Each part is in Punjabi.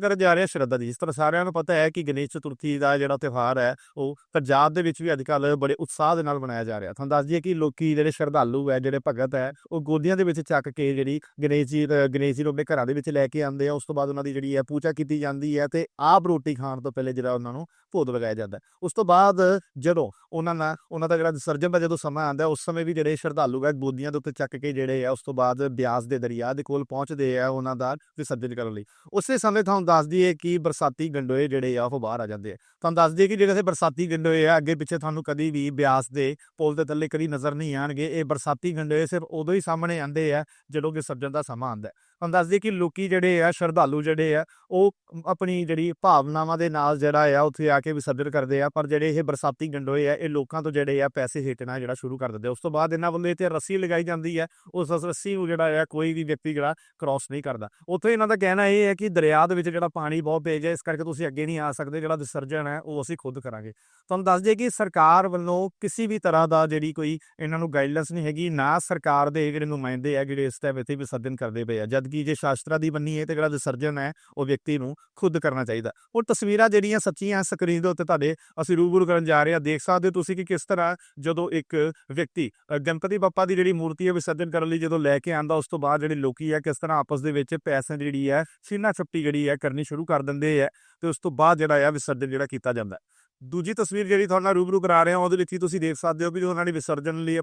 ਕਰਨ ਜਾ ਰਹੇ ਹਾਂ ਸ਼ਰਧਾ ਦੀ, ਜਿਸ ਤਰ੍ਹਾਂ ਸਾਰਿਆਂ ਨੂੰ ਪਤਾ ਹੈ ਕਿ ਗਣੇਸ਼ ਚਤੁਰਥੀ ਦਾ ਜਿਹੜਾ ਤਿਉਹਾਰ ਹੈ, ਉਹ ਪੰਜਾਬ ਦੇ ਵਿੱਚ ਵੀ ਅੱਜ ਕੱਲ੍ਹ ਬੜੇ ਉਤਸ਼ਾਹ ਦੇ ਨਾਲ ਮਨਾਇਆ ਜਾ ਰਿਹਾ। ਤੁਹਾਨੂੰ ਦੱਸ ਦਈਏ ਕਿ ਲੋਕੀ ਜਿਹੜੇ ਸ਼ਰਧਾਲੂ ਹੈ, ਜਿਹੜੇ ਭਗਤ ਹੈ, ਉਹ ਗੋਦੀਆਂ ਦੇ ਵਿੱਚ ਚੱਕ ਕੇ ਜਿਹੜੀ ਗਣੇਸ਼ ਜੀ ਗਣੇਸ਼ ਜੀ ਨੂੰ ਆਪਣੇ ਘਰਾਂ ਦੇ ਵਿੱਚ ਲੈ ਕੇ ਆਉਂਦੇ ਆ, ਉਸ ਤੋਂ ਬਾਅਦ ਉਹਨਾਂ ਦੀ ਜਿਹੜੀ ਹੈ ਪੂਜਾ ਕੀਤੀ ਜਾਂਦੀ ਹੈ ਤੇ ਆਪ ਰੋਟੀ ਖਾਣ ਤੋਂ ਪਹਿਲੇ ਜਿਹੜਾ ਉਹਨਾਂ ਨੂੰ ਭੋਗ ਲਗਾਇਆ ਜਾਂਦਾ ਉਸ ਤੋਂ ਬਾਅਦ ਜਦੋਂ ਉਹਨਾਂ ਨਾਲ, ਉਹਨਾਂ ਦਾ ਜਿਹੜਾ ਵਿਸਰਜਨ ਦਾ ਜਦੋਂ ਸਮਾਂ ਆਉਂਦਾ ਉਸ ਸਮੇਂ ਵੀ ਜਿਹੜੇ ਸ਼ਰਧਾਲੂ ਹੈ, ਗੋਦੀਆਂ ਦੇ ਉੱਤੇ ਚੱਕ ਕੇ ਜਿਹੜੇ ਆ ਉਸ ਤੋਂ ਬਾਅਦ ਬਿਆਸ ਦੇ ਦਰਿਆ ਦੇ ਕੋਲ ਪਹੁੰਚਦੇ ਆ ਉਹਨਾਂ ਦਾ ਵਿਸਰਜਨ ਕਰਨ ਲਈ। ਉਸੇ ਸਮੇਂ ਤੁਹਾਨੂੰ ਦੱਸ ਦਈਏ ਕਿ ਬਰਸਾਤੀ ਗੰਡੋਏ ਜਿਹੜੇ ਆ ਉਹ ਬਾਹਰ ਆ ਜਾਂਦੇ ਆ। ਤੁਹਾਨੂੰ ਦੱਸ ਦਈਏ ਕਿ ਜਿਹੜੇ ਇਹ ਬਰਸਾਤੀ ਗੰਡੋਏ ਆ, ਅੱਗੇ ਪਿੱਛੇ ਤੁਹਾਨੂੰ ਕਦੀ ਵੀ ਬਿਆਸ ਦੇ ਪੁਲ ਦੇ ਥੱਲੇ ਕਦੀ ਨਜ਼ਰ ਨਹੀਂ ਆਣਗੇ। ਇਹ ਬਰਸਾਤੀ ਗੰਡੋਏ ਸਿਰਫ ਉਦੋਂ ਹੀ ਸਾਹਮਣੇ ਆਉਂਦੇ ਆ, ਜਦੋਂ ਕਿ ਵਿਸਰਜਨ ਦਾ ਸਮਾਂ ਆਉਂਦਾ। ਹੈ ਤੁਹਾਨੂੰ ਦੱਸ ਦਈਏ ਕਿ ਲੋਕੀ ਜਿਹੜੇ ਆ, ਸ਼ਰਧਾਲੂ ਜਿਹੜੇ ਆ, ਉਹ ਆਪਣੀ ਜਿਹੜੀ ਭਾਵਨਾਵਾਂ ਦੇ ਨਾਲ ਜਿਹੜਾ ਆ, ਉੱਥੇ ਆ ਕੇ ਵਿਸਰਜਨ ਕਰਦੇ ਆ, ਪਰ ਜਿਹੜੇ ਇਹ ਬਰਸਾਤੀ ਗੰਡੋਏ ਆ, ਇਹ ਲੋਕਾਂ ਤੋਂ ਜਿਹੜੇ ਆ ਪੈਸੇ ਹਿੱਟਣਾ ਜਿਹੜਾ ਸ਼ੁਰੂ ਕਰ ਦਿੰਦੇ ਆ। ਉਸ ਤੋਂ ਬਾਅਦ ਇਹਨਾਂ ਵੱਲੋਂ ਇੱਥੇ ਰੱਸੀ ਲਗਾਈ ਜਾਂਦੀ ਹੈ ਉਸ ਉਸ ਰੱਸੀ ਨੂੰ ਜਿਹੜਾ ਆ, ਕੋਈ ਵੀ ਵਿਅਕਤੀ ਜਿਹੜਾ ਕ੍ਰਾਸ ਨਹੀਂ ਕਰਦਾ। ਉੱਥੇ ਇਹਨਾਂ ਦਾ ਕਹਿਣਾ ਇਹ ਹੈ ਕਿ ਦਰਿਆ ਦੇ ਵਿੱਚ ਜਿਹੜਾ ਪਾਣੀ ਬਹੁਤ ਤੇਜ਼ ਹੈ, ਇਸ ਕਰਕੇ ਤੁਸੀਂ ਅੱਗੇ ਨਹੀਂ ਆ ਸਕਦੇ, ਜਿਹੜਾ ਵਿਸਰਜਨ ਹੈ, ਉਹ ਅਸੀਂ ਖੁਦ ਕਰਾਂਗੇ। ਤੁਹਾਨੂੰ ਦੱਸ ਦਈਏ ਕਿ ਸਰਕਾਰ ਵੱਲੋਂ ਕਿਸੇ ਵੀ ਤਰ੍ਹਾਂ ਦਾ ਜਿਹੜੀ ਕੋਈ ਇਹਨਾਂ ਨੂੰ ਗਾਈਡਲਾਈਨਸ ਨਹੀਂ ਹੈਗੀ, ਨਾ ਸਰਕਾਰ ਦੇ ਜਿਹੜੇ ਨੁਮਾਇੰਦੇ ਆ, ਜਿਹੜੇ ਇਸ ਟਾਈਮ ਇੱਥੇ ਵਿਸਰਜਨ ਕਰਦੇ ਪਏ ਆ। ਜਦ ਕਿ ਜੇ ਸ਼ਾਸਤਰਾਂ ਦੀ ਬੰਨੀ ਹੈ ਤੇ ਜਿਹੜਾ ਵਿਸਰਜਨ ਹੈ ਉਹ ਵਿਅਕਤੀ ਨੂੰ ਖੁਦ ਕਰਨਾ ਚਾਹੀਦਾ। ਉਹ ਤਸਵੀਰਾਂ ਜਿਹੜੀਆਂ ਸੱਚੀਆਂ ਸਕਰੀਨ ਦੇ ਉੱਤੇ ਤੁਹਾਡੇ ਅਸੀਂ ਰੂਬਰੂ ਕਰਨ ਜਾ ਰਹੇ ਹਾਂ। ਦੇਖ ਸਕਦੇ ਹੋ ਤੁਸੀਂ ਕਿ ਕਿਸ ਤਰ੍ਹਾਂ ਜਦੋਂ ਇੱਕ ਵਿਅਕਤੀ ਗਣਪਤੀ ਬੱਪਾ ਦੀ ਜਿਹੜੀ ਮੂਰਤੀ ਹੈ ਵਿਸਰਜਨ ਕਰਨ ਲਈ ਜਦੋਂ ਲੈ ਕੇ ਆਂਦਾ ਉਸ ਤੋਂ ਬਾਅਦ ਜਿਹੜੇ ਲੋਕੀ ਹੈ ਕਿਸ ਤਰ੍ਹਾਂ ਆਪਸ ਦੇ ਵਿੱਚ ਪੈਸੇ ਜਿਹੜੀ ਹੈ, ਸੀਨਾ ਛੱਪਟੀ ਜਿਹੜੀ ਹੈ ਕਰਨੀ ਸ਼ੁਰੂ ਕਰ ਦਿੰਦੇ ਆ ਤੇ ਉਸ ਤੋਂ ਬਾਅਦ ਜਿਹੜਾ ਆ ਵਿਸਰਜਨ ਜਿਹੜਾ ਕੀਤਾ ਜਾਂਦਾ ਦੂਜੀ ਤਸਵੀਰ ਜਿਹੜੀ ਤੁਹਾਡੇ ਨਾਲ ਰੂਬਰੂ ਕਰਾ ਰਹੇ ਹਾਂ, ਉਹਦੇ ਵਿੱਚ ਹੀ ਤੁਸੀਂ ਦੇਖ ਸਕਦੇ ਹੋ ਕਿ ਜੋ ਉਹਨਾਂ ਨੇ ਵਿਸਰਜਨ ਲਈ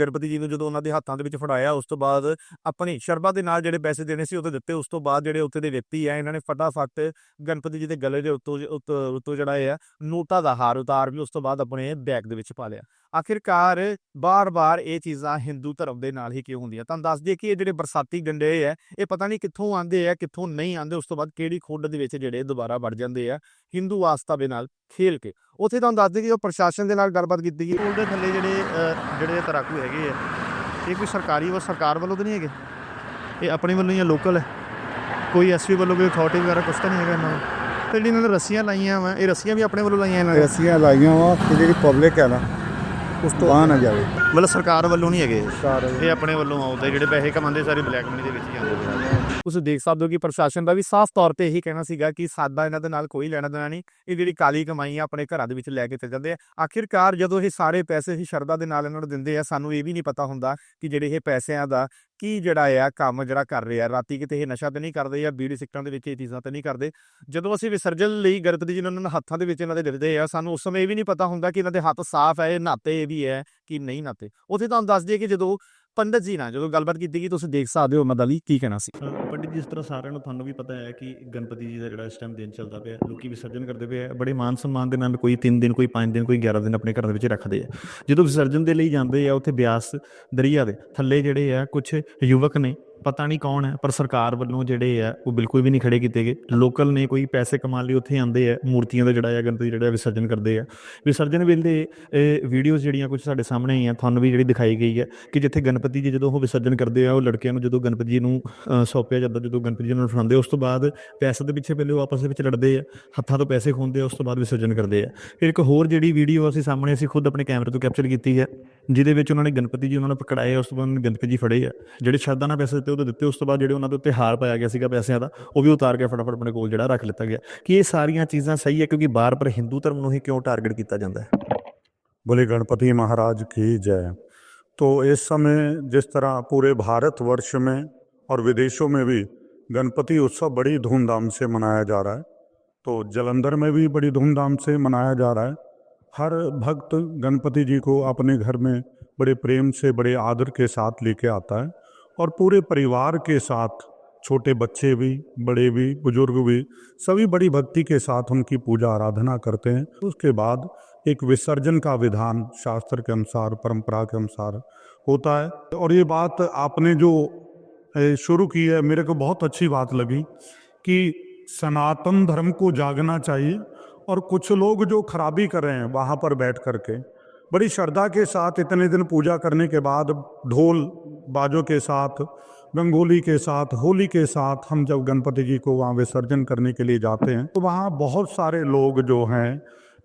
ਗਣਪਤੀ ਜੀ ਨੂੰ ਜਦੋਂ ਉਹਨਾਂ ਦੇ ਹੱਥਾਂ ਦੇ ਵਿੱਚ ਫੜਾਇਆ, ਉਸ ਤੋਂ ਬਾਅਦ ਆਪਣੀ ਸ਼ਰਬਾ ਦੇ ਨਾਲ ਜਿਹੜੇ ਪੈਸੇ ਦੇਣੇ ਸੀ, ਉਹ ਤੇ ਦਿੱਤੇ। ਉਸ ਤੋਂ ਬਾਅਦ ਜਿਹੜੇ ਉੱਥੇ ਦੇ ਵਿਅਕਤੀ ਆ, ਇਹਨਾਂ ਨੇ ਫਟਾਫਟ ਗਣਪਤੀ ਜੀ ਦੇ ਗਲੇ ਦੇ ਉੱਤੋਂ ਉੱਤੋਂ ਉੱਤੋਂ ਜਿਹੜਾ ਇਹ ਆ ਨੋਟਾਂ ਦਾ ਹਾਰ ਉਤਾਰ ਵੀ ਉਸ ਤੋਂ ਬਾਅਦ ਆਪਣੇ ਬੈਗ ਦੇ ਵਿੱਚ ਪਾ ਲਿਆ। ਆਖਿਰਕਾਰ ਬਾਰ-ਬਾਰ ਇਹ ਚੀਜ਼ਾਂ ਹਿੰਦੂ ਧਰਮ ਦੇ ਨਾਲ ਹੀ ਕਿਉਂ ਹੁੰਦੀਆਂ? ਤੁਹਾਨੂੰ ਦੱਸ ਦਈਏ ਕਿ ਇਹ ਜਿਹੜੇ ਬਰਸਾਤੀ ਗੰਡੇ ਆ ਇਹ ਪਤਾ ਨਹੀਂ ਕਿੱਥੋਂ ਆਉਂਦੇ ਆ ਕਿੱਥੋਂ ਨਹੀਂ ਆਉਂਦੇ ਉਸ ਤੋਂ ਬਾਅਦ ਕਿਹੜੀ ਖੁੱਡ ਦੇ ਵਿੱਚ ਜਿਹੜੇ ਦੁਬਾਰਾ ਵੜ ਜਾਂਦੇ ਆ ਹਿੰਦੂ ਆਸਥਾ ਦੇ ਨਾਲ ਖੇਲ ਕੇ। ਉੱਥੇ ਤੁਹਾਨੂੰ ਦੱਸ ਦਈਏ ਕਿ ਉਹ ਪ੍ਰਸ਼ਾਸਨ ਦੇ ਨਾਲ ਗੱਲਬਾਤ ਕੀਤੀ ਗਈ। ਪੁਲ ਦੇ ਥੱਲੇ ਜਿਹੜੇ ਜਿਹੜੇ ਤਰਾਕੂ ਹੈਗੇ ਆ ਇਹ ਕੋਈ ਸਰਕਾਰੀ ਵਾ ਸਰਕਾਰ ਵੱਲੋਂ ਤਾਂ ਨਹੀਂ ਹੈਗੇ? ਇਹ ਆਪਣੇ ਵੱਲੋਂ ਹੀ ਆ ਲੋਕਲ ਹੈ। ਕੋਈ ਐਸਪੀ ਵੱਲੋਂ ਕੋਈ ਅਥਾਰਟੀ ਵਗੈਰਾ ਕੁਛ ਤਾਂ ਨਹੀਂ ਹੈਗਾ ਇਹਨਾਂ ਨੂੰ? ਤੇ ਜਿਹੜੀ ਇਹਨਾਂ ਨੇ ਰੱਸੀਆਂ ਲਾਈਆਂ ਵਾ ਇਹ ਰੱਸੀਆਂ ਵੀ ਆਪਣੇ ਵੱਲੋਂ ਲਾਈਆਂ ਇਹਨਾਂ ਨੇ? ਰੱਸੀਆਂ ਲਾਈਆਂ ਵਾ ਕਿ ਜਿਹੜੀ ਪਬਲਿਕ ਹੈ ਨਾ ਉਸ ਤੋਂ ਆ ਨਾ ਜਾਵੇ। ਮਤਲਬ ਸਰਕਾਰ ਵੱਲੋਂ ਨਹੀਂ ਹੈਗੇ। ਇਹ ਆਪਣੇ ਵੱਲੋਂ ਆਉਂਦੇ ਜਿਹੜੇ ਪੈਸੇ ਕਮਾਉਂਦੇ ਸਾਰੇ ਬਲੈਕ ਮਨੀ ਦੇ ਵਿੱਚ ਹੀ ਆਉਂਦੇ। ਨੇ ਤੁਸੀਂ ਦੇਖ ਸਕਦੇ ਹੋ ਕਿ ਪ੍ਰਸ਼ਾਸਨ ਦਾ ਵੀ ਸਾਫ਼ ਤੌਰ ਤੇ ਇਹੀ ਕਹਿਣਾ ਸੀਗਾ ਕਿ ਸਾਦਾ ਇਹਨਾਂ ਦੇ ਨਾਲ ਕੋਈ ਲੈਣਾ ਦੇਣਾ ਨਹੀਂ। ਇਹ ਜਿਹੜੀ ਕਾਲੀ ਕਮਾਈ ਆ, ਆਪਣੇ ਘਰਾਂ ਦੇ ਵਿੱਚ ਲੈ ਕੇ ਤੇ ਜਾਂਦੇ ਆ। ਆਖਿਰਕਾਰ ਜਦੋਂ ਇਹ ਸਾਰੇ ਪੈਸੇ ਹੀ ਸ਼ਰਧਾ ਦੇ ਨਾਲ ਇਹਨਾਂ ਨੂੰ ਦਿੰਦੇ ਆ, ਸਾਨੂੰ ਇਹ ਵੀ ਨਹੀਂ ਪਤਾ ਹੁੰਦਾ ਕਿ ਜਿਹੜੇ ਇਹ ਪੈਸਿਆਂ ਦਾ ਕੀ ਜਿਹੜਾ ਆ, ਕੰਮ ਜਿਹੜਾ ਕਰ ਰਹੇ ਆ। ਰਾਤੀ ਕਿਤੇ ਇਹ ਨਸ਼ਾ ਤੇ ਨਹੀਂ ਕਰਦੇ ਜਾਂ ਬੀੜੀ ਸਿੱਟਾਂ ਦੇ ਵਿੱਚ ਇਹ ਚੀਜ਼ਾਂ ਤੇ ਨਹੀਂ ਕਰਦੇ। ਜਦੋਂ ਅਸੀਂ ਵਿਸਰਜਨ ਲਈ ਗਣਪਤੀ ਜੀ ਨੂੰ ਉਹਨਾਂ ਦੇ ਹੱਥਾਂ ਦੇ ਵਿੱਚ ਇਹਨਾਂ ਦੇ ਦਿੰਦੇ ਆ, ਸਾਨੂੰ ਉਸ ਸਮੇਂ ਇਹ ਵੀ ਨਹੀਂ ਪਤਾ ਹੁੰਦਾ ਕਿ ਇਹਨਾਂ ਦੇ ਹੱਥ ਸਾਫ਼ ਹੈ ਇਹ ਨਾਤੇ ਵੀ ਹੈ ਕਿ ਨਹੀਂ ਨਾਤੇ। ਉੱਥੇ ਤੁਹਾਨੂੰ ਦੱਸ ਦਈਏ ਕਿ ਜਦੋਂ ਪੰਡਤ ਜੀ ਨਾਲ ਜਦੋਂ ਗੱਲਬਾਤ ਕੀਤੀ ਗਈ ਤੁਸੀਂ ਦੇਖ ਸਕਦੇ ਹੋ ਉਹਨਾਂ ਦਾ ਕੀ ਕਹਿਣਾ ਸੀ। ਅ, ਪੰਡਿਤ ਜਿਸ ਤਰ੍ਹਾਂ ਸਾਰਿਆਂ ਨੂੰ ਤੁਹਾਨੂੰ ਵੀ ਪਤਾ ਹੈ ਕਿ ਗਣਪਤੀ ਜੀ ਦਾ ਜਿਹੜਾ ਇਸ ਟਾਈਮ ਦਿਨ ਚੱਲਦਾ ਪਿਆ ਲੋਕੀ ਵਿਸਰਜਨ ਕਰਦੇ ਪਏ ਆ ਬੜੇ ਮਾਨ ਸਨਮਾਨ ਦੇ ਨਾਲ ਕੋਈ 3 ਦਿਨ ਕੋਈ 5 ਦਿਨ ਕੋਈ 11 ਦਿਨ ਆਪਣੇ ਘਰਾਂ ਦੇ ਵਿੱਚ ਰੱਖਦੇ ਆ। ਜਦੋਂ ਵਿਸਰਜਨ ਦੇ ਲਈ ਜਾਂਦੇ ਆ ਉੱਥੇ ਬਿਆਸ ਦਰਿਆ ਦੇ ਥੱਲੇ ਜਿਹੜੇ ਆ ਕੁਝ ਯੁਵਕ ਨੇ ਪਤਾ ਨਹੀਂ ਕੌਣ ਹੈ ਪਰ ਸਰਕਾਰ ਵੱਲੋਂ ਜਿਹੜੇ ਆ ਉਹ ਬਿਲਕੁਲ ਵੀ ਨਹੀਂ ਖੜੇ ਕੀਤੇ ਗਏ। ਲੋਕਲ ਨੇ ਕੋਈ ਪੈਸੇ ਕਮਾਉਣ ਲਈ ਉੱਥੇ ਆਉਂਦੇ ਆ ਮੂਰਤੀਆਂ ਦਾ ਜਿਹੜਾ ਆ ਗਣਪਤੀ ਜਿਹੜਾ ਵਿਸਰਜਨ ਕਰਦੇ ਆ। ਵਿਸਰਜਨ ਵੇਲੇ ਵੀਡੀਓਜ਼ ਜਿਹੜੀਆਂ ਕੁਝ ਸਾਡੇ ਸਾਹਮਣੇ ਆਈਆਂ ਤੁਹਾਨੂੰ ਵੀ ਜਿਹੜੀ ਦਿਖਾਈ ਗਈ ਹੈ ਕਿ ਜਿੱਥੇ ਗਣਪਤੀ ਜੀ ਜਦੋਂ ਉਹ ਵਿਸਰਜਨ ਕਰਦੇ ਆ ਉਹ ਲੜਕਿਆਂ ਨੂੰ ਜਦੋਂ ਗਣਪਤੀ ਜੀ ਨੂੰ ਅ, ਸੌਂਪਿਆ ਜਾਂਦਾ ਜਦੋਂ ਗਣਪਤੀ ਜੀ ਨੂੰ ਫੜਾਉਂਦੇ ਉਸ ਤੋਂ ਬਾਅਦ ਪੈਸੇ ਦੇ ਪਿੱਛੇ ਪਹਿਲੇ ਉਹ ਆਪਸ ਵਿੱਚ ਲੜਦੇ ਆ ਹੱਥਾਂ ਤੋਂ ਪੈਸੇ ਖੋਹਦੇ ਆ ਉਸ ਤੋਂ ਬਾਅਦ ਵਿਸਰਜਨ ਕਰਦੇ ਆ। ਫਿਰ ਇੱਕ ਹੋਰ ਜਿਹੜੀ ਵੀਡੀਓ ਅਸੀਂ ਸਾਹਮਣੇ ਅਸੀਂ ਖੁਦ ਆਪਣੇ ਕੈਮਰੇ ਤੋਂ ਕੈਪਚਰ ਕੀਤੀ ਹੈ ਜਿਹਦੇ ਵਿੱਚ ਉਹਨਾਂ ਨੇ ਗਣਪਤੀ ਜੀ ਉਹਨਾਂ ਨੂੰ ਪਕੜਾਏ ਉਸ ਤੋਂ ਬਾਅਦ ਉਹਨਾਂ ਨੇ ਗਣਪਤੀ ਜੀ ਫੜੇ ਆ ਜਿਹੜੇ ਸ਼ਰਧਾ ਨਾਲ ਪੈਸੇ ਦਿੱਤੇ ਉਹ ਤਾਂ ਦਿੱਤੇ ਉਸ ਤੋਂ ਬਾਅਦ ਜਿਹੜੇ ਉਹਨਾਂ ਦੇ ਉੱਤੇ ਹਾਰ ਪਾਇਆ ਗਿਆ ਸੀਗਾ ਪੈਸਿਆਂ ਦਾ ਉਹ ਵੀ ਉਤਾਰ ਕੇ ਫਟਾਫਟ ਆਪਣੇ ਕੋਲ ਜਿਹੜਾ ਰੱਖ ਲਿੱਤਾ ਗਿਆ ਕਿ ਇਹ ਸਾਰੀਆਂ ਚੀਜ਼ਾਂ ਸਹੀ ਹੈ ਕਿਉਂਕਿ ਬਾਰ ਪਰ ਹਿੰਦੂ ਧਰਮ ਨੂੰ ਹੀ ਕਿਉਂ ਟਾਰਗੇਟ ਕੀਤਾ ਜਾਂਦਾ ਹੈ बोले गणपति महाराज की जय तो इस समय जिस तरह पूरे भारतवर्ष में और विदेशों में भी गणपति उत्सव बड़ी धूमधाम से मनाया जा रहा है तो जलंधर में भी बड़ी धूमधाम से मनाया जा रहा है हर भक्त गणपति जी को अपने घर में बड़े प्रेम से, बड़े आदर के साथ लेके आता है और पूरे परिवार के साथ, छोटे बच्चे भी, बड़े भी, बुज़ुर्ग भी, सभी बड़ी भक्ति के साथ उनकी पूजा आराधना करते हैं। उसके बाद एक विसर्जन का विधान शास्त्र के अनुसार, परंपरा के अनुसार होता है। और ये बात आपने जो शुरू की है, मेरे को बहुत अच्छी बात लगी कि सनातन धर्म को जागना चाहिए। और कुछ लोग जो खराबी कर रहे हैं वहाँ पर बैठ करके, बड़ी श्रद्धा के साथ इतने दिन पूजा करने के बाद ढोल बाजों के साथ रंगोली के साथ, होली के साथ हम जब गणपति जी को वहाँ विसर्जन करने के लिए जाते हैं तो वहाँ बहुत सारे लोग जो हैं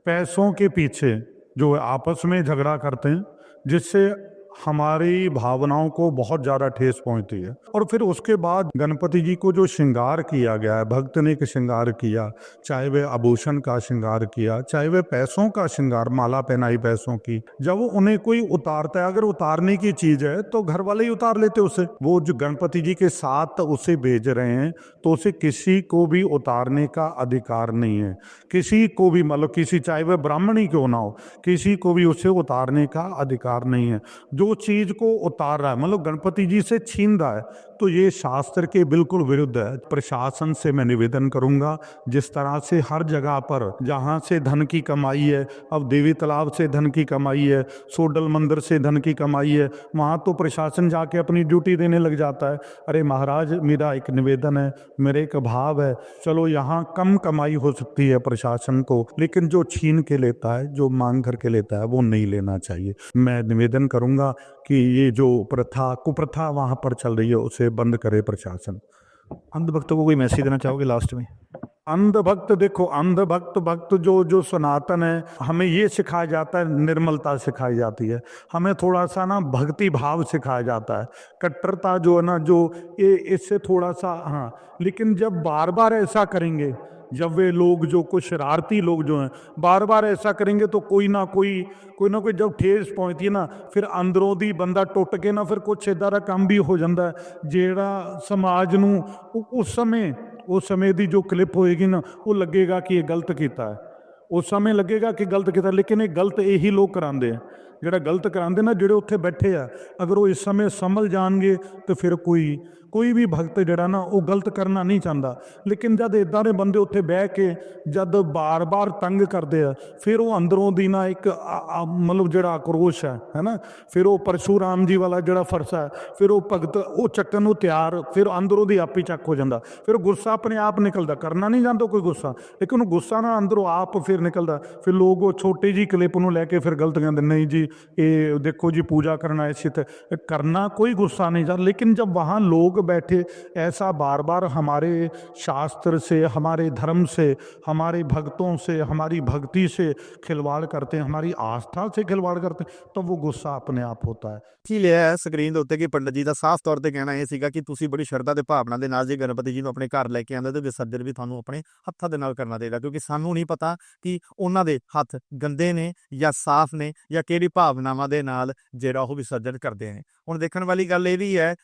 पैसों के पीछे जो आपस में झगड़ा करते हैं, जिससे हमारी भावनाओं को बहुत ज़्यादा ठेस पहुँचती है। और फिर उसके बाद गणपति जी को जो श्रृंगार किया गया है, भक्त ने एक श्रृंगार किया, चाहे वे आभूषण का श्रृंगार किया, चाहे वे पैसों का श्रृंगार, माला पहनाई पैसों की, जब उन्हें कोई उतारता है, अगर उतारने की चीज़ है तो घर वाले ही उतार लेते उसे। वो जो गणपति जी के साथ उसे भेज रहे हैं तो उसे किसी को भी उतारने का अधिकार नहीं है। किसी को भी मतलब किसी, चाहे वह ब्राह्मण ही क्यों ना हो, किसी को भी उसे उतारने का अधिकार नहीं है। जो चीज को उतार रहा है मतलब गणपति जी से छीन रहा है तो ये शास्त्र के बिल्कुल विरुद्ध है। प्रशासन से मैं निवेदन करूँगा, जिस तरह से हर जगह पर जहाँ से धन की कमाई है, अब देवी तालाब से धन की कमाई है, सोडल मंदिर से धन की कमाई है, वहाँ तो प्रशासन जाके अपनी ड्यूटी देने लग जाता है। अरे महाराज, मेरा एक निवेदन है, मेरे एक भाव है, चलो यहाँ कम कमाई हो सकती है प्रशासन को, लेकिन जो छीन के लेता है, जो मांग करके लेता है, वो नहीं लेना चाहिए। मैं निवेदन करूँगा कि ये जो प्रथा, कुप्रथा वहाँ पर चल रही है, उसे बंद करे प्रशासन अंधभक्तों को कोई मैसेज देना चाहोगे लास्ट में अंधभक्त देखो अंधभक्त भक्त जो जो सनातन है हमें ये सिखाया जाता है निर्मलता सिखाई जाती है हमें थोड़ा सा ना भक्ति भाव सिखाया जाता है कट्टरता जो है ना जो ये इससे थोड़ा सा हाँ लेकिन जब बार बार ऐसा करेंगे जब वे लोग जो कुछ शरारती लोग जो हैं बार बार ऐसा करेंगे तो कोई ना कोई ਕੋਈ ਨਾ ਕੋਈ ਜਦ ਠੇਸ ਪਹੁੰਚਦੀ ਹੈ ਨਾ ਫਿਰ ਅੰਦਰੋਂ ਦੀ ਬੰਦਾ ਟੁੱਟ ਕੇ ਨਾ ਫਿਰ ਕੁਛ ਇਦਾਂ ਦਾ ਕੰਮ ਵੀ ਹੋ ਜਾਂਦਾ ਹੈ, ਜਿਹੜਾ ਸਮਾਜ ਨੂੰ ਉਹ- ਉਸ ਸਮੇਂ ਉਸ ਸਮੇਂ ਦੀ ਜੋ ਕਲਿੱਪ ਹੋਏਗੀ ਨਾ, ਉਹ ਲੱਗੇਗਾ ਕਿ ਇਹ ਗਲਤ ਕੀਤਾ ਹੈ। ਉਸ ਸਮੇਂ ਲੱਗੇਗਾ ਕਿ ਗਲਤ ਕੀਤਾ, ਲੇਕਿਨ ਇਹ ਗਲਤ ਇਹੀ ਲੋਕ ਕਰਾਉਂਦੇ ਆ। ਜਿਹੜਾ ਗਲਤ ਕਰਾਉਂਦੇ ਨਾ, ਜਿਹੜੇ ਉੱਥੇ ਬੈਠੇ ਆ, ਅਗਰ ਉਹ ਇਸ ਸਮੇਂ ਸੰਭਲ ਜਾਣਗੇ, ਤੇ ਫਿਰ ਕੋਈ ਕੋਈ ਵੀ ਭਗਤ ਜਿਹੜਾ ਨਾ, ਉਹ ਗਲਤ ਕਰਨਾ ਨਹੀਂ ਚਾਹੁੰਦਾ। ਲੇਕਿਨ ਜਦ ਇਦਾਂ ਦੇ ਬੰਦੇ ਉੱਥੇ ਬਹਿ ਕੇ ਜਦ ਬਾਰ-ਬਾਰ ਤੰਗ ਕਰਦੇ ਆ, ਫਿਰ ਉਹ ਅੰਦਰੋਂ ਦੀ ਨਾ ਇੱਕ ਮਤਲਬ ਜਿਹੜਾ ਆਕਰੋਸ਼ ਹੈ ਹੈਨਾ? ਫਿਰ ਉਹ ਪਰਸ਼ੂਰਾਮ ਜੀ ਵਾਲਾ ਜਿਹੜਾ ਫਰਸਾ ਹੈ ਫਿਰ ਉਹ ਭਗਤ, ਉਹ ਚੱਕਣ ਨੂੰ ਤਿਆਰ, ਫਿਰ ਅੰਦਰੋਂ ਦੀ ਆਪੀ ਚੱਕ ਹੋ ਜਾਂਦਾ। ਫਿਰ ਗੁੱਸਾ ਆਪਣੇ ਆਪ ਨਿਕਲਦਾ, ਕਰਨਾ ਨਹੀਂ ਜਾਂਦਾ ਕੋਈ ਗੁੱਸਾ। ਲੇਕਿਨ ਉਹ ਗੁੱਸਾ ਨਾ ਅੰਦਰੋਂ ਆਪ ਫਿਰ ਨਿਕਲਦਾ। ਫਿਰ ਲੋਕ ਉਹ ਛੋਟੀ ਜੀ ਕਲਿੱਪ ਨੂੰ ਲੈ ਕੇ ਫਿਰ ਗਲਤ ਕਹਿੰਦੇ ਨਹੀਂ ਜੀ ਇਹ ਦੇਖੋ ਜੀ पूजा करना ऐसी तो करना कोई गुस्सा नहीं था लेकिन जब वहाँ लोग बैठे ऐसा बार बार हमारे शास्त्र से हमारे धर्म से हमारे भक्तों से हमारी भक्ति से खिलवाड़ करते हैं हमारी आस्था से खिलवाड़ करते हैं तो वो गुस्सा अपने आप होता है ਕੀ ਲਿਆ ਹੈ ਸਕਰੀਨ ਦੇ ਉੱਤੇ ਕਿ ਪੰਡਤ ਜੀ ਦਾ ਸਾਫ਼ ਤੌਰ ਤੇ ਕਹਿਣਾ ਇਹ ਸੀਗਾ ਕਿ ਤੁਸੀਂ ਬੜੀ ਸ਼ਰਧਾ ਤੇ ਭਾਵਨਾ ਦੇ ਨਾਲ ਜੇ ਗਣਪਤੀ ਜੀ ਨੂੰ ਆਪਣੇ ਘਰ ਲੈ ਕੇ ਆਉਂਦੇ ਤੇ ਵਿਸਰਜਨ ਵੀ ਤੁਹਾਨੂੰ ਆਪਣੇ ਹੱਥਾਂ ਦੇ ਨਾਲ ਕਰਨਾ ਚਾਹੀਦਾ ਕਿਉਂਕਿ ਸਾਨੂੰ ਨਹੀਂ ਪਤਾ ਕਿ ਉਹਨਾਂ ਦੇ ਹੱਥ ਗੰਦੇ ਨੇ ਜਾਂ ਸਾਫ਼ ਨੇ ਜਾਂ ਕਿਹੜੀ ਭਾਵਨਾਵਾਂ ਦੇ ਨਾਲ ਜਿਹੜਾ ਉਹ ਵਿਸਰਜਨ ਕਰਦੇ ਨੇ। ਹੁਣ ਦੇਖਣ ਵਾਲੀ ਗੱਲ ਇਹ ਵੀ ਹੈ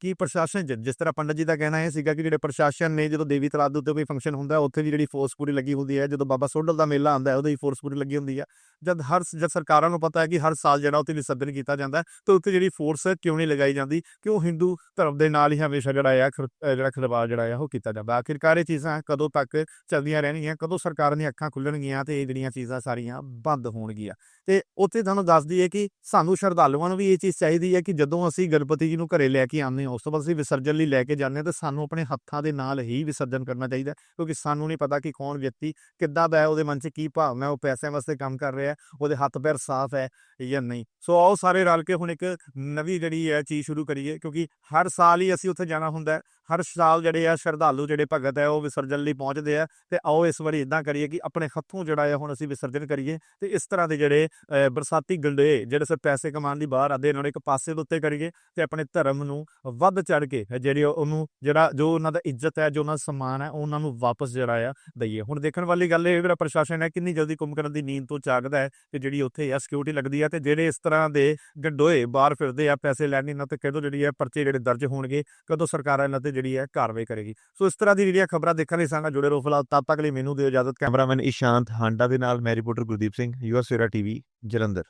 ਕਿ ਪ੍ਰਸ਼ਾਸਨ ਜ- ਜਿਸ ਤਰ੍ਹਾਂ ਪੰਡਤ ਜੀ ਦਾ ਕਹਿਣਾ ਇਹ ਸੀਗਾ ਕਿ ਜਿਹੜੇ ਪ੍ਰਸ਼ਾਸਨ ਨੇ ਜਦੋਂ ਦੇਵੀ ਤਲਾਬ ਦੇ ਉੱਤੇ ਕੋਈ ਫੰਕਸ਼ਨ ਹੁੰਦਾ ਉੱਥੇ ਵੀ ਜਿਹੜੀ ਫੋਰਸ ਪੂਰੀ ਲੱਗੀ ਹੁੰਦੀ ਹੈ। ਜਦੋਂ ਬਾਬਾ ਸੋਢਲ ਦਾ ਮੇਲਾ ਆਉਂਦਾ ਹੈ, ਉਹਦੀ ਫੋਰਸ ਪੂਰੀ ਲੱਗੀ ਹੁੰਦੀ ਹੈ। ਜਦ ਹਰ ਜਦ ਸਰਕਾਰਾਂ ਨੂੰ ਪਤਾ ਹੈ ਕਿ ਹਰ ਸਾਲ ਜਿਹੜਾ ਉੱਥੇ ਵਿਸਰਜਨ ਕੀਤਾ ਜਾਂਦਾ ਤਾਂ ਉੱਥੇ ਜਿਹੜੀ ਫੋਰਸ ਕਿਉਂ ਨਹੀਂ ਲਗਾਈ ਜਾਂਦੀ? ਕਿ ਉਹ ਹਿੰਦੂ ਧਰਮ ਦੇ ਨਾਲ ਹੀ ਹਮੇਸ਼ਾ ਜਿਹੜਾ ਆ, ਖਿਰ- ਜਿਹੜਾ ਖਿਲਵਾੜ ਜਿਹੜਾ ਆ, ਉਹ ਕੀਤਾ ਜਾਂਦਾ। ਆਖਿਰਕਾਰ ਇਹ ਚੀਜ਼ਾਂ ਕਦੋਂ ਤੱਕ ਚੱਲਦੀਆਂ ਰਹਿਣਗੀਆਂ, ਕਦੋਂ ਸਰਕਾਰਾਂ ਦੀਆਂ ਅੱਖਾਂ ਖੁੱਲਣਗੀਆਂ ਤੇ ਇਹ ਜਿਹੜੀਆਂ ਚੀਜ਼ਾਂ ਸਾਰੀਆਂ ਬੰਦ ਹੋਣਗੀਆਂ। ਤੇ ਉੱਥੇ ਤੁਹਾਨੂੰ ਦੱਸ ਦਈਏ ਕਿ ਸਾਨੂੰ ਸ਼ਰਧਾਲੂਆਂ ਨੂੰ ਵੀ ਇਹ ਚੀਜ਼ ਚਾਹੀਦੀ ਹੈ ਕਿ ਜਦੋਂ ਅਸੀਂ ਗਣਪਤੀ ਜੀ ਨੂੰ ਘਰੇ ਲੈ ਕੇ ਆਉਂਦੇ ਹਾਂ, ਉਸ ਤੋਂ ਬਾਅਦ ਅਸੀਂ ਵਿਸਰਜਨ ਲਈ ਲੈ ਕੇ ਜਾਂਦੇ ਹਾਂ, ਤਾਂ ਸਾਨੂੰ ਆਪਣੇ ਹੱਥਾਂ ਦੇ ਨਾਲ ਹੀ ਵਿਸਰਜਨ ਕਰਨਾ ਚਾਹੀਦਾ ਕਿਉਂਕਿ ਸਾਨੂੰ ਨਹੀਂ ਪਤਾ ਕਿ ਕੌਣ ਵਿਅਕਤੀ ਕਿੱਦਾਂ ਦਾ ਹੈ, ਉਹਦੇ ਮਨ 'ਚ ਕੀ ਭਾਵਨਾ ਹੈ, ਉਹ ਪੈਸਿਆਂ ਵਾਸਤੇ ਕੰਮ ਕਰ ਰਿਹਾ ਹੈ, ਉਹਦੇ ਹੱਥ ਪੈਰ ਸਾਫ਼ ਹੈ ਜਾਂ ਨਹੀਂ। ਸੋ ਆਓ ਸਾਰੇ ਰਲ ਕੇ ਹੁਣ ਇੱਕ ਨਵੀਂ ਜਿਹੜੀ ਹੈ ਚੀਜ਼ ਸ਼ੁਰੂ ਕਰੀਏ, ਕਿਉਂਕਿ ਹਰ ਸਾਲ ਹੀ ਅਸੀਂ ਉੱਥੇ ਜਾਣਾ ਹੁੰਦਾ ਹੈ, ਹਰ ਸਾਲ ਜਿਹੜੇ ਆ ਸ਼ਰਧਾਲੂ ਜਿਹੜੇ ਭਗਤ ਹੈ, ਉਹ ਵਿਸਰਜਨ ਲਈ ਪਹੁੰਚਦੇ ਆ, ਤੇ ਆਓ ਇਸ ਵਾਰੀ ਇਦਾਂ ਕਰੀਏ ਕਿ ਆਪਣੇ ਹੱਥੋਂ ਜਿਹੜਾ ਹੈ ਹੁਣ ਅਸੀਂ ਵਿਸਰਜਨ ਕਰੀਏ, ਤੇ ਇਸ ਤਰ੍ਹਾਂ ਦੇ ਜਿਹੜੇ ਬਰਸਾਤੀ ਗੰਡੇ ਜਿਹੜੇ ਸਿਰ ਪੈਸੇ ਕਮਾਉਣ ਦੀ ਬਾਹਰ ਆਦੇ ਇਹਨਾਂ ਨੂੰ ਇੱਕ ਪਾਸੇ ਦੇ ਉੱਤੇ ਕਰੀਏ ਤੇ ਆਪਣੇ ਧਰਮ ਨੂੰ ਵੱਧ ਚੜ ਕੇ ਜਿਹੜੀ ਉਹਨੂੰ ਜਿਹੜਾ ਜੋ ਉਹਨਾਂ ਦਾ ਇੱਜ਼ਤ ਹੈ, ਜੋ ਉਹਨਾਂ ਦਾ ਸਨਮਾਨ ਹੈ, ਉਹਨਾਂ ਨੂੰ ਵਾਪਸ ਜਿਹੜਾ ਆ ਦਈਏ। ਹੁਣ ਦੇਖਣ ਵਾਲੀ ਗੱਲ ਇਹ ਜਿਹੜਾ ਪ੍ਰਸ਼ਾਸਨ ਹੈ, ਕਿੰਨੀ ਜਲਦੀ ਕੁੰਭਕਰਨ ਦੀ ਨੀਂਦ ਤੋਂ ਜਾਗਦਾ ਹੈ ਤੇ ਜਿਹੜੀ ਉੱਥੇ ਆ ਸਿਕਿਉਰਿਟੀ ਲੱਗਦੀ ਹੈ ਤੇ ਜਿਹੜੇ ਇਸ ਤਰ੍ਹਾਂ ਦੇ ਗੰਡੋਏ ਬਾਹਰ ਫਿਰਦੇ ਆ, ਪੈਸੇ ਲੈਣ ਇਹਨਾਂ ਤੇ ਕਦੋਂ ਜਿਹੜੀ ਹੈ ਪਰਚੇ ਜਿਹੜੇ ਦਰਜ ਹੋਣਗੇ, ਕਦੋਂ ਸਰਕਾਰ ਇਹਨਾਂ ਤੇ ਜਿਹੜੀ ਹੈ ਕਾਰਵਾਈ ਕਰੇਗੀ। ਸੋ ਇਸ ਤਰ੍ਹਾਂ ਦੀ ਜਿਹੜੀਆਂ ਖਬਰਾਂ ਦੇਖਣ ਲਈ ਸੰਗਾ ਜੁੜੇ ਰਹੋ। ਫਿਲਹਾਲ ਤਦ ਤੱਕ ਲਈ ਮੈਨੂੰ ਦਿਓ ਇਜਾਜ਼ਤ। ਕੈਮਰਾਮੈਨ ਇਸ਼ਾਂਤ ਹਾਂਡਾ ਦੇ ਨਾਲ, ਮੈਂ reporter Gurdeep Singh US Savera TV, Jalandhar.